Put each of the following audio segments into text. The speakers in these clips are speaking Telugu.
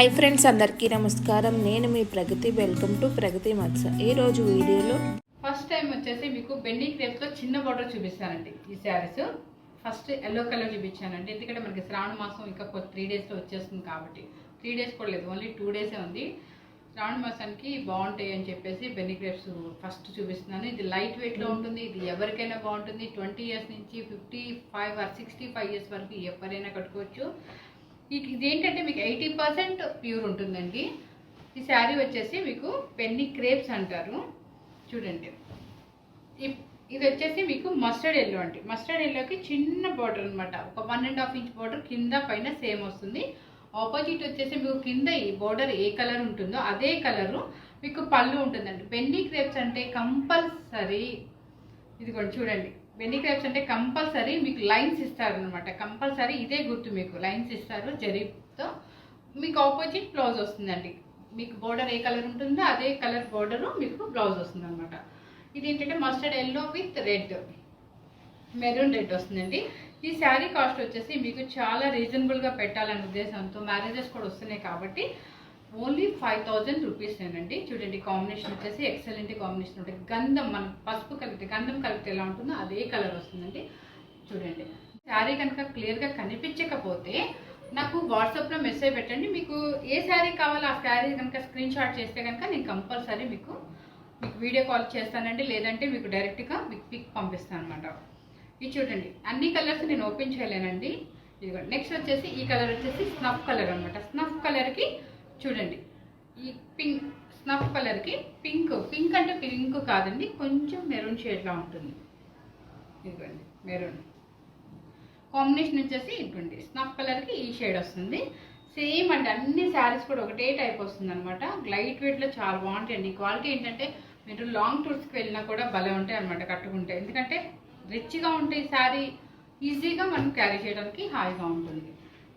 హాయ్ ఫ్రెండ్స్ అందరికీ నమస్కారం. నేను మీ ప్రగతి. వెల్కమ్ టు ప్రగతి మత్స. ఈరోజు వీడియోలో ఫస్ట్ టైం వచ్చేసి మీకు బెండీ క్రేప్స్లో చిన్న బార్డర్ చూపిస్తానండి. ఈ శారీస్ ఫస్ట్ ఎల్లో కలర్ చూపించానండి. ఎందుకంటే మనకి శ్రావణ మాసం ఇంకా త్రీ డేస్లో వచ్చేస్తుంది కాబట్టి. త్రీ డేస్ కూడా లేదు. ఓన్లీ టూ డేసే ఉంది. శ్రావణ మాసానికి బాగుంటాయి అని చెప్పేసి బెన్నీ క్రేప్స్ ఫస్ట్ చూపిస్తున్నాను. ఇది లైట్ వెయిట్లో ఉంటుంది. ఇది ఎవరికైనా బాగుంటుంది. ట్వంటీ ఇయర్స్ నుంచి fifty five or sixty five years వరకు ఎవరైనా కట్టుకోవచ్చు. ఇది ఏంటంటే మీకు ఎయిటీ పర్సెంట్ ప్యూర్ ఉంటుందండి. ఈ శారీ వచ్చేసి మీకు పెన్ని క్రేప్స్ అంటారు. చూడండి. ఇది వచ్చేసి మీకు మస్టర్డ్ ఎల్లో అండి. మస్టర్డ్ ఎల్లోకి చిన్న బార్డర్ అన్నమాట. ఒక one and half inch border కింద పైన సేమ్ వస్తుంది. ఆపోజిట్ వచ్చేసి మీకు కింద ఈ బార్డర్ ఏ కలర్ ఉంటుందో అదే కలరు మీకు పళ్ళు ఉంటుందండి. పెన్ని క్రేప్స్ అంటే కంపల్సరీ ఇదిగోండి చూడండి. బెన్నీ క్రేప్స్ అంటే కంపల్సరీ మీకు లైన్స్ ఇస్తారు అనమాట కంపల్సరీ ఇదే గుర్తు మీకు. లైన్స్ ఇస్తారు జరీతో. మీకు ఆపోజిట్ బ్లౌజ్ వస్తుందండి. మీకు బోర్డర్ ఏ కలర్ ఉంటుందో అదే కలర్ బోర్డరు మీకు బ్లౌజ్ వస్తుంది అనమాట ఇది ఏంటంటే mustard yellow with red maroon red వస్తుందండి. ఈ శారీ కాస్ట్ వచ్చేసి మీకు చాలా రీజనబుల్గా పెట్టాలనే ఉద్దేశంతో మ్యారేజెస్ కూడా వస్తున్నాయి కాబట్టి ఓన్లీ ఫైవ్ థౌజండ్ రూపీసేనండి చూడండి కాంబినేషన్ వచ్చేసి ఎక్సలెంట్ కాంబినేషన్ ఉంటుంది గంధం మనం పసుపు కలిపితే గంధం కలిపితే ఎలా ఉంటుందో అదే కలర్ వస్తుందండి. చూడండి. శారీ కనుక క్లియర్గా కనిపించకపోతే నాకు వాట్సాప్లో మెసేజ్ పెట్టండి. మీకు ఏ శారీ కావాలో ఆ శారీ కనుక స్క్రీన్ షాట్ చేస్తే కనుక నేను కంపల్సరీ మీకు మీకు వీడియో కాల్ చేస్తానండి. లేదంటే మీకు డైరెక్ట్గా మీకు పిక్ పంపిస్తాను అనమాట ఇది చూడండి. అన్ని కలర్స్ నేను ఓపెన్ చేయలేనండి. ఇదిగోండి. నెక్స్ట్ వచ్చేసి ఈ కలర్ వచ్చేసి స్నఫ్ కలర్ అనమాట స్నఫ్ కలర్కి చూడండి. ఈ పింక్ స్నఫ్ కలర్కి పింక్ పింక్ అంటే పింక్ కాదండి కొంచెం మెరూన్ షేడ్లా ఉంటుంది. ఇదిగోండి మెరూన్. కాంబినేషన్ వచ్చేసి ఇటువంటి స్నఫ్ కలర్కి ఈ షేడ్ వస్తుంది. సేమ్ అండి అన్ని శారీస్ కూడా ఒకటే టైప్ వస్తుంది అనమాట లైట్ వెయిట్లో చాలా బాగుంటాయండి క్వాలిటీ ఏంటంటే మీరు లాంగ్ టూర్స్కి వెళ్ళినా కూడా భలే ఉంటాయి అనమాట కట్టుకుంటే. ఎందుకంటే రిచ్గా ఉంటాయి శారీ ఈజీగా మనం క్యారీ చేయడానికి హాయిగా ఉంటుంది.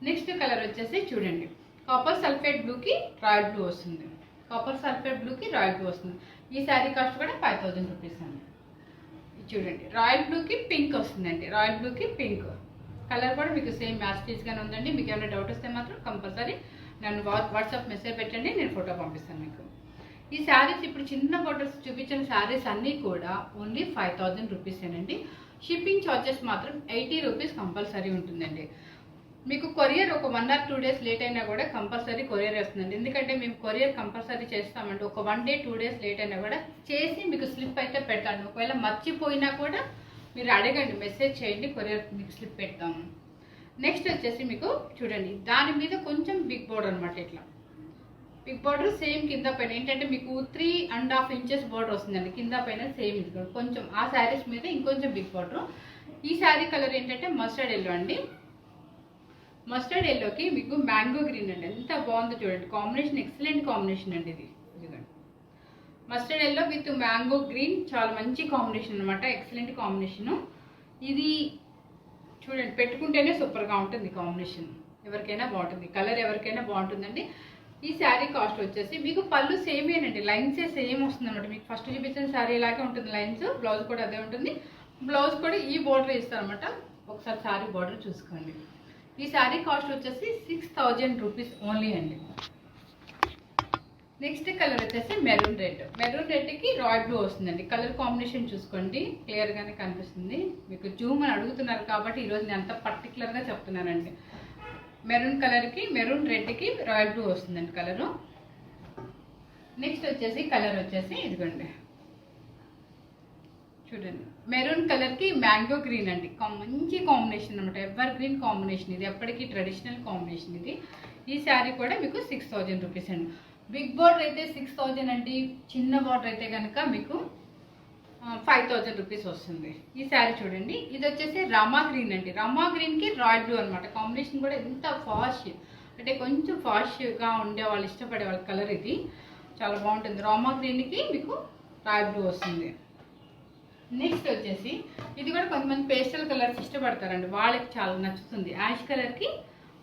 నెక్స్ట్ కలర్ వచ్చేసి చూడండి. కాపర్ సల్ఫేట్ బ్లూకి రాయల్ బ్లూ వస్తుంది. కాపర్ సల్ఫేట్ బ్లూకి రాయల్ బ్లూ వస్తుంది. ఈ శారీ కాస్ట్ కూడా ఫైవ్ థౌజండ్ రూపీస్ అండి. చూడండి రాయల్ బ్లూకి పింక్ వస్తుందండి. రాయల్ బ్లూకి పింక్ కలర్ కూడా మీకు సేమ్ మ్యాస్టీస్గానే ఉందండి. మీకు ఏమైనా డౌట్ వస్తే మాత్రం కంపల్సరీ నన్ను వా- వాట్సాప్ మెసేజ్ పెట్టండి నేను ఫోటో పంపిస్తాను మీకు. ఈ శారీస్ ఇప్పుడు చిన్న ఫోటోస్ చూపించిన శారీస్ అన్నీ కూడా ఓన్లీ ఫైవ్ థౌజండ్ రూపీసేనండి షిప్పింగ్ ఛార్జెస్ మాత్రం ఎయిటీ రూపీస్ కంపల్సరీ ఉంటుందండి. మీకు కొరియర్ ఒక one or two days late అయినా కూడా కంపల్సరీ కొరియర్ వస్తుందండి. ఎందుకంటే మేము కొరియర్ కంపల్సరీ చేస్తామండి. ఒక one day two days late అయినా కూడా చేసి మీకు స్లిప్ అయితే పెడతాను. ఒకవేళ మర్చిపోయినా కూడా మీరు అడగండి మెసేజ్ చేయండి కొరియర్ మీకు స్లిప్ పెడతాము. నెక్స్ట్ వచ్చేసి మీకు చూడండి. దాని మీద కొంచెం బిగ్ బోర్డర్ అనమాట ఇట్లా. బిగ్ బోర్డర్ సేమ్ కింద పైన. ఏంటంటే మీకు three and half inches border వస్తుందండి. కింద పైన సేమ్ ఇది. కొంచెం ఆ శారీస్ మీద ఇంకొంచెం బిగ్ బోర్డర్ ఈ శారీ కలర్ ఏంటంటే మస్టర్డ్ ఎల్లో అండి. మస్టర్డ్ ఎల్లోకి మీకు మ్యాంగో గ్రీన్ అండి. ఎంత బాగుందో చూడండి. కాంబినేషన్ ఎక్సలెంట్ కాంబినేషన్ అండి ఇది. ఇదిగోండి. Mustard yellow with mango green చాలా మంచి కాంబినేషన్ అనమాట ఎక్సలెంట్ కాంబినేషన్ ఇది చూడండి పెట్టుకుంటేనే సూపర్గా ఉంటుంది కాంబినేషన్ ఎవరికైనా బాగుంటుంది. కలర్ ఎవరికైనా బాగుంటుందండి. ఈ శారీ కాస్ట్ వచ్చేసి మీకు పళ్ళు సేమేనండి లైన్సే సేమ్ వస్తుంది అనమాట మీకు ఫస్ట్ చూపించిన శారీ ఇలాగే ఉంటుంది లైన్స్ బ్లౌజ్ కూడా అదే ఉంటుంది. బ్లౌజ్ కూడా ఈ బోర్డర్ ఇస్తారనమాట ఒకసారి శారీ బోర్డర్ చూసుకోండి. ఈ శారీ కాస్ట్ వచ్చేసి సిక్స్ థౌజండ్ రూపీస్ ఓన్లీ అండి. నెక్స్ట్ కలర్ వచ్చేసి మెరూన్ రెడ్. మెరూన్ రెడ్కి రాయల్ బ్లూ వస్తుందండి. కలర్ కాంబినేషన్ చూసుకోండి. క్లియర్గానే కనిపిస్తుంది. మీకు జూమ్ అని అడుగుతున్నారు కాబట్టి ఈరోజు నేను అంత పర్టికులర్గా చెప్తున్నానండి. మెరూన్ కలర్కి మెరూన్ రెడ్కి రాయల్ బ్లూ వస్తుందండి కలరు. నెక్స్ట్ వచ్చేసి కలర్ వచ్చేసి ఇదిగోండి. చూడండి. మెరూన్ కలర్కి మ్యాంగో గ్రీన్ అండి. మంచి కాంబినేషన్ అనమాట ఎవర్ గ్రీన్ కాంబినేషన్ ఇది? ఎప్పటికీ ట్రెడిషనల్ కాంబినేషన్ ఇది. ఈ శారీ కూడా మీకు సిక్స్ థౌజండ్ రూపీస్ అండి. బిగ్ బార్డర్ అయితే సిక్స్ థౌజండ్ అండి. చిన్న బార్డర్ అయితే కనుక మీకు ఫైవ్ థౌజండ్ రూపీస్ వస్తుంది. ఈ శారీ చూడండి. ఇది వచ్చేసి రమా గ్రీన్ అండి. రమా గ్రీన్కి రాయల్ బ్లూ అనమాట కాంబినేషన్ కూడా ఎంత ఫాష్. అంటే కొంచెం ఫాష్గా ఉండే వాళ్ళు ఇష్టపడే వాళ్ళ కలర్ ఇది. చాలా బాగుంటుంది. రామా గ్రీన్కి మీకు రాయల్ బ్లూ వస్తుంది. నెక్స్ట్ వచ్చేసి ఇది కూడా కొంతమంది పేస్టల్ కలర్స్ ఇష్టపడతారండి. వాళ్ళకి చాలా నచ్చుతుంది. యాష్ కలర్కి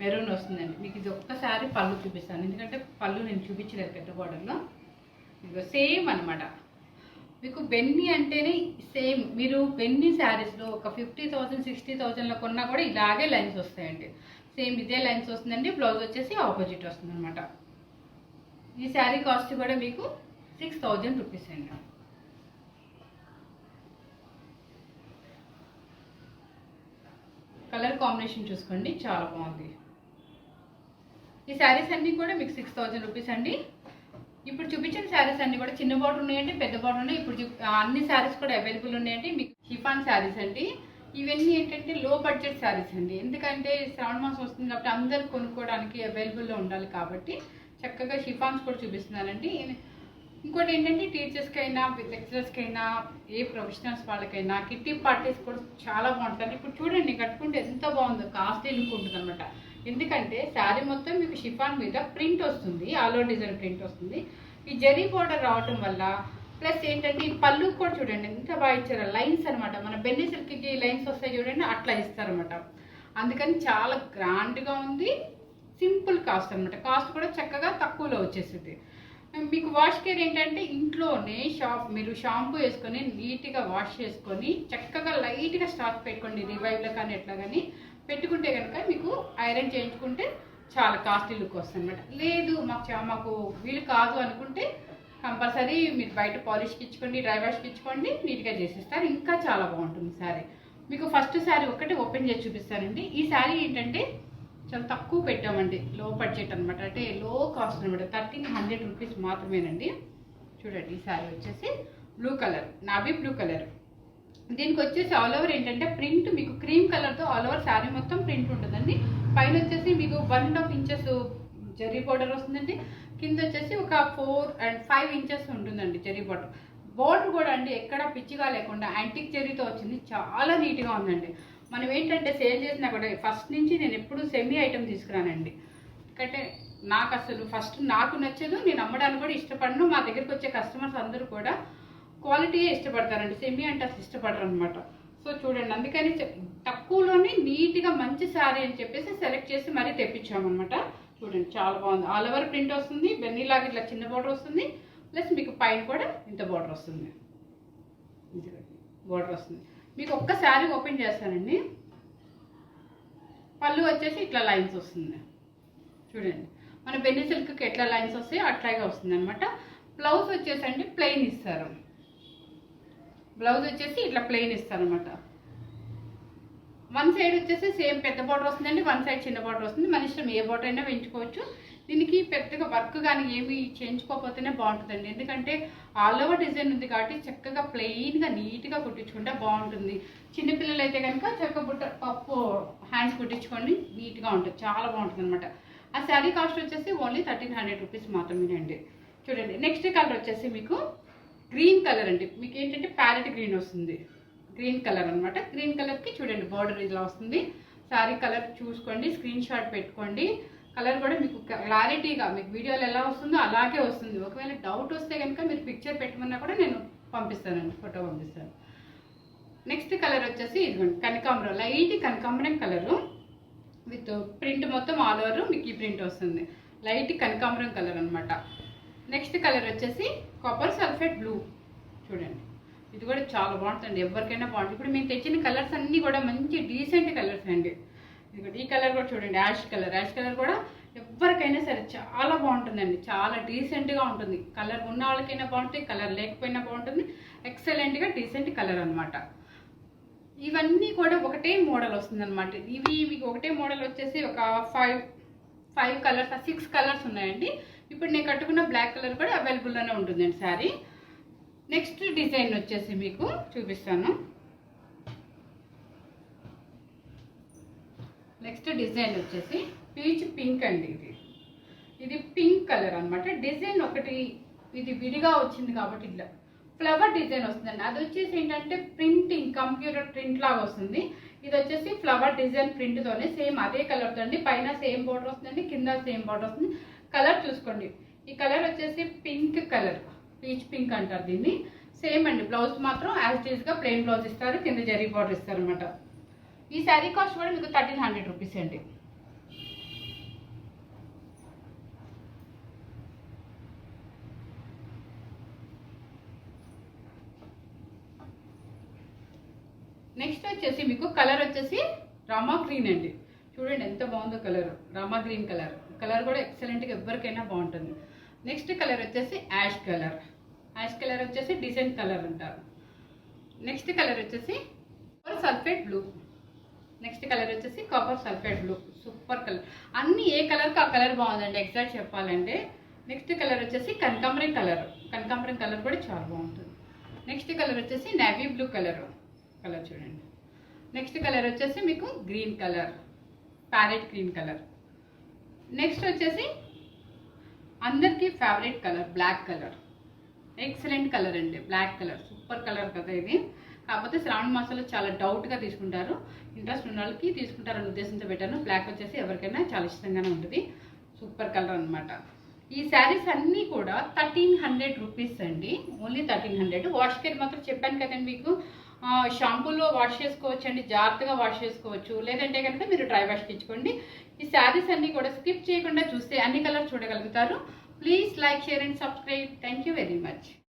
మెరూన్ వస్తుందండి. మీకు ఇది ఒక్కసారి పళ్ళు చూపిస్తాను. ఎందుకంటే పళ్ళు నేను చూపించలేదు పెద్ద బోర్డర్లో ఇదిగో సేమ్ అన్నమాట. మీకు బెన్ని అంటేనే సేమ్. మీరు బెన్ని శారీస్లో ఒక ఫిఫ్టీ థౌసండ్ సిక్స్టీ థౌసండ్లో కొన్నా కూడా ఇలాగే లైన్స్ వస్తాయండి. సేమ్ ఇదే లైన్స్ వస్తుందండి. బ్లౌజ్ వచ్చేసి ఆపోజిట్ వస్తుందనమాట ఈ శారీ కాస్ట్ కూడా మీకు సిక్స్ థౌజండ్ రూపీస్ అండి. కలర్ కాంబినేషన్ చూసుకోండి చాలా బాగుంది. ఈ శారీస్ అన్నీ కూడా మీకు సిక్స్ థౌజండ్ రూపీస్ అండి. ఇప్పుడు చూపించిన శారీస్ అన్నీ కూడా చిన్న బార్డర్ ఉన్నాయండి పెద్ద బార్డర్ ఉన్నాయి. ఇప్పుడు అన్ని శారీస్ కూడా అవైలబుల్ ఉన్నాయండి. మీకు షిఫాన్ శారీస్ అండి. ఇవన్నీ ఏంటంటే లో బడ్జెట్ శారీస్ అండి. ఎందుకంటే శ్రావణ మాసం వస్తుంది కాబట్టి అందరు కొనుక్కోవడానికి అవైలబుల్లో ఉండాలి కాబట్టి చక్కగా షిఫాన్స్ కూడా చూపిస్తున్నానండి. ఇంకోటి ఏంటంటే టీచర్స్కి అయినా లెక్చరర్స్కి అయినా ఏ ప్రొఫెషనల్స్ వాళ్ళకైనా కిట్టి పార్టీస్ కూడా చాలా బాగుంటుంది ఇప్పుడు చూడండి కట్టుకుంటే ఎంత బాగుందో కాస్ట్లీ లుక్ ఉంటుంది అనమాట ఎందుకంటే శారీ మొత్తం మీకు షిఫాన్ మీద ప్రింట్ వస్తుంది ఆలో డిజైన్ ప్రింట్ వస్తుంది. ఈ జరీ బోర్డర్ రావటం వల్ల ప్లస్ ఏంటంటే ఈ పళ్ళు కూడా చూడండి ఎంత బాగా ఇచ్చారు లైన్స్ అనమాట మన బెన్ని సిల్క్కి లైన్స్ వస్తాయి చూడండి అట్లా ఇస్తారనమాట అందుకని చాలా గ్రాండ్గా ఉంది సింపుల్ కాస్ట్ అనమాట కాస్ట్ కూడా చక్కగా తక్కువలో వచ్చేసింది. మీకు వాష్ కేర్ ఏంటంటే ఇంట్లోనే షాప్ మీరు షాంపూ వేసుకొని నీట్గా వాష్ చేసుకొని చక్కగా లైట్గా స్టాక్ పెట్టుకోండి రివైవ్లో కానీ ఎట్లా కానీ పెట్టుకుంటే కనుక మీకు ఐరన్ చేయించుకుంటే చాలా కాస్ట్లీ లుక్ వస్తుంది అనమాట లేదు మాకు మాకు వీలు కాదు అనుకుంటే కంపల్సరీ మీరు బయట పాలిష్కి ఇచ్చుకోండి డ్రై వాష్కి ఇచ్చుకోండి నీట్గా చేసేస్తారు. ఇంకా చాలా బాగుంటుంది సారీ మీకు ఫస్ట్ శారీ ఒకటి ఓపెన్ చేసి చూపిస్తానండి. ఈ శారీ ఏంటంటే చాలా తక్కువ పెట్టామండి లో బడ్జెట్ అనమాట అంటే లో కాస్ట్ అనమాట థర్టీన్ హండ్రెడ్ రూపీస్ మాత్రమేనండి. చూడండి ఈ శారీ వచ్చేసి blue colour navy blue colour దీనికి వచ్చేసి ఆల్ ఓవర్ ఏంటంటే ప్రింట్ మీకు క్రీమ్ కలర్తో ఆల్ ఓవర్ శారీ మొత్తం ప్రింట్ ఉంటుందండి. పైన వచ్చేసి మీకు one and half inches zari border వస్తుందండి. కింద వచ్చేసి ఒక ఫోర్ అండ్ ఫైవ్ ఇంచెస్ ఉంటుందండి జరీ బార్డర్ బోర్డర్ కూడా అండి ఎక్కడ పిచ్చిగా లేకుండా యాంటిక్ జరీతో వచ్చింది. చాలా నీట్గా ఉందండి. మనం ఏంటంటే సేల్ చేసినా కూడా ఫస్ట్ నుంచి నేను ఎప్పుడు సెమీ ఐటమ్ తీసుకురానండి. ఎందుకంటే నాకు అసలు ఫస్ట్ నాకు నచ్చదు నేను అమ్మడానికి కూడా ఇష్టపడను. మా దగ్గరికి వచ్చే కస్టమర్స్ అందరూ కూడా క్వాలిటీయే ఇష్టపడతారండి. సెమీ అంటే అసలు ఇష్టపడరు అనమాట సో చూడండి అందుకని తక్కువలోనే నీట్గా మంచి శారీ అని చెప్పేసి సెలెక్ట్ చేసి మరీ తెప్పించామన్నమాట. చూడండి చాలా బాగుంది. ఆల్ ఓవర్ ప్రింట్ వస్తుంది బెన్నీలాగా ఇట్లా చిన్న బార్డర్ వస్తుంది ప్లస్ మీకు పైన కూడా ఇంత బార్డర్ వస్తుంది. బార్డర్ వస్తుంది. మీకు ఒక్క శారీ ఓపెన్ చేస్తానండి. పళ్ళు వచ్చేసి ఇట్లా లైన్స్ వస్తుంది. చూడండి. మన బెన్ని సిల్క్కి ఎట్లా లైన్స్ వస్తాయో అట్లాగే వస్తుంది అనమాట బ్లౌజ్ వచ్చేసండి ప్లెయిన్ ఇస్తారు. బ్లౌజ్ వచ్చేసి ఇట్లా ప్లెయిన్ ఇస్తారు అనమాట వన్ సైడ్ వచ్చేసి సేమ్ పెద్ద బార్డర్ వస్తుందండి వన్ సైడ్ చిన్న బార్డర్ వస్తుంది. మన ఇష్టం ఏ బార్డర్ అయినా పెంచుకోవచ్చు దీనికి పెద్దగా వర్క్ కానీ ఏమి చేయించుకోకపోతేనే బాగుంటుందండి. ఎందుకంటే ఆల్ ఓవర్ డిజైన్ ఉంది కాబట్టి చక్కగా ప్లెయిన్గా నీట్గా కుట్టించుకుంటే బాగుంటుంది. చిన్నపిల్లలు అయితే కనుక చక్క బుట్ట పప్పు హ్యాండ్స్ కుట్టించుకోండి నీట్గా ఉంటుంది. చాలా బాగుంటుంది అనమాట ఆ శారీ కాస్ట్ వచ్చేసి ఓన్లీ థర్టీన్ హండ్రెడ్ రూపీస్ మాత్రమేనండి. చూడండి నెక్స్ట్ కలర్ వచ్చేసి మీకు గ్రీన్ కలర్ అండి. మీకు ఏంటంటే ప్యారెట్ గ్రీన్ వస్తుంది. గ్రీన్ కలర్ అనమాట గ్రీన్ కలర్కి చూడండి బార్డర్ ఇలా వస్తుంది. శారీ కలర్ చూసుకోండి స్క్రీన్ షాట్ పెట్టుకోండి. కలర్ కూడా మీకు క్లారిటీగా మీకు వీడియోలో ఎలా వస్తుందో అలాగే వస్తుంది. ఒకవేళ డౌట్ వస్తే కనుక మీరు పిక్చర్ పెట్టమన్నా కూడా నేను పంపిస్తానండి ఫోటో పంపిస్తాను. నెక్స్ట్ కలర్ వచ్చేసి ఇదిగోండి కనకాంబరం. లైట్ కనకాంబరం కలరు విత్ ప్రింట్ మొత్తం ఆల్ ఓవర్ మీకు ఈ ప్రింట్ వస్తుంది. లైట్ కనకాంబరం కలర్ అనమాట నెక్స్ట్ కలర్ వచ్చేసి కాపర్ సల్ఫేట్ బ్లూ చూడండి. ఇది కూడా చాలా బాగుంటుంది ఎవరికైనా బాగుంటుంది. ఇప్పుడు మేము తెచ్చిన కలర్స్ అన్నీ కూడా మంచి డీసెంట్ కలర్ ఇదిగోండి ఈ కలర్ కూడా చూడండి యాష్ కలర్. యాష్ కలర్ కూడా ఎవరికైనా సరే చాలా బాగుంటుందండి. చాలా డీసెంట్గా ఉంటుంది. కలర్ ఉన్న వాళ్ళకైనా బాగుంటుంది కలర్ లేకపోయినా బాగుంటుంది. ఎక్సలెంట్గా డీసెంట్ కలర్ అనమాట ఇవన్నీ కూడా ఒకటే మోడల్ వస్తుందన్నమాట. ఇవి మీకు ఒకటే మోడల్ వచ్చేసి ఒక five five colours six colours ఉన్నాయండి. ఇప్పుడు నేను కట్టుకున్న బ్లాక్ కలర్ కూడా అవైలబుల్లోనే ఉంటుందండి శారీ. నెక్స్ట్ డిజైన్ వచ్చేసి మీకు చూపిస్తాను. నెక్స్ట్ డిజైన్ వచ్చేసి పీచ్ పింక్ అండి ఇది. ఇది పింక్ కలర్ అనమాట డిజైన్ ఒకటి ఇది విడిగా వచ్చింది కాబట్టి ఇట్లా ఫ్లవర్ డిజైన్ వస్తుందండి. అది వచ్చేసి ఏంటంటే ప్రింటింగ్ కంప్యూటర్ ప్రింట్ లాగా వస్తుంది. ఇది వచ్చేసి ఫ్లవర్ డిజైన్ ప్రింట్తోనే సేమ్ అదే కలర్తో అండి పైన సేమ్ బోర్డర్ వస్తుందండి కింద సేమ్ బోర్డర్ వస్తుంది. కలర్ చూసుకోండి. ఈ కలర్ వచ్చేసి పింక్ కలర్ పీచ్ పింక్ అంటారు దీన్ని. సేమ్ అండి బ్లౌజ్ మాత్రం యాజ్గా ప్లెయిన్ బ్లౌజ్ ఇస్తారు కింద జరీ బార్డర్ ఇస్తారు అనమాట ఈ శారీ కాస్ట్ కూడా మీకు థర్టీన్ హండ్రెడ్ రూపీస్ అండి. నెక్స్ట్ వచ్చేసి మీకు కలర్ వచ్చేసి రామా గ్రీన్ అండి. చూడండి ఎంత బాగుందో colour Rama green colour colour కూడా ఎక్సలెంట్గా ఎవరికైనా బాగుంటుంది. నెక్స్ట్ కలర్ వచ్చేసి యాష్ కలర్ యాష్ కలర్ వచ్చేసి డిజైన్ కలర్ అంటారు. నెక్స్ట్ కలర్ వచ్చేసి సల్ఫేట్ బ్లూ నెక్స్ట్ కలర్ వచ్చేసి copper sulphate blue super colour అన్ని ఏ కలర్కి ఆ కలర్ బాగుందండి ఎగ్జాక్ట్ చెప్పాలంటే. నెక్స్ట్ కలర్ వచ్చేసి కనకాంబరం కలర్. కనకాంబరం కలర్ కూడా చాలా బాగుంటుంది. నెక్స్ట్ కలర్ వచ్చేసి నేవీ బ్లూ కలర్ కలర్ చూడండి. నెక్స్ట్ కలర్ వచ్చేసి మీకు green colour parrot green colour next వచ్చేసి అందరికీ favourite colour black colour excellent colour అండి బ్లాక్ కలర్ సూపర్ కలర్ కదా ఇది. కాకపోతే శ్రావణ మాసంలో చాలా డౌట్గా తీసుకుంటారు. ఇంట్రెస్ట్ ఉన్న వాళ్ళకి తీసుకుంటారని ఉద్దేశంతో పెట్టాను. బ్లాక్ వచ్చేసి ఎవరికైనా చాలా ఇష్టంగానే ఉంటుంది. సూపర్ కలర్ అనమాట ఈ శారీస్ అన్నీ కూడా థర్టీన్ హండ్రెడ్ రూపీస్ అండి. Only thirteen hundred wash care మాత్రం చెప్పాను కదండి మీకు. షాంపూలో వాష్ చేసుకోవచ్చు అండి జాగ్రత్తగా వాష్ చేసుకోవచ్చు. లేదంటే కనుక మీరు డ్రై వాష్కి ఇచ్చుకోండి ఈ శారీస్ అన్నీ కూడా స్కిప్ చేయకుండా చూస్తే అన్ని కలర్ చూడగలుగుతారు. Please like share and subscribe thank you very much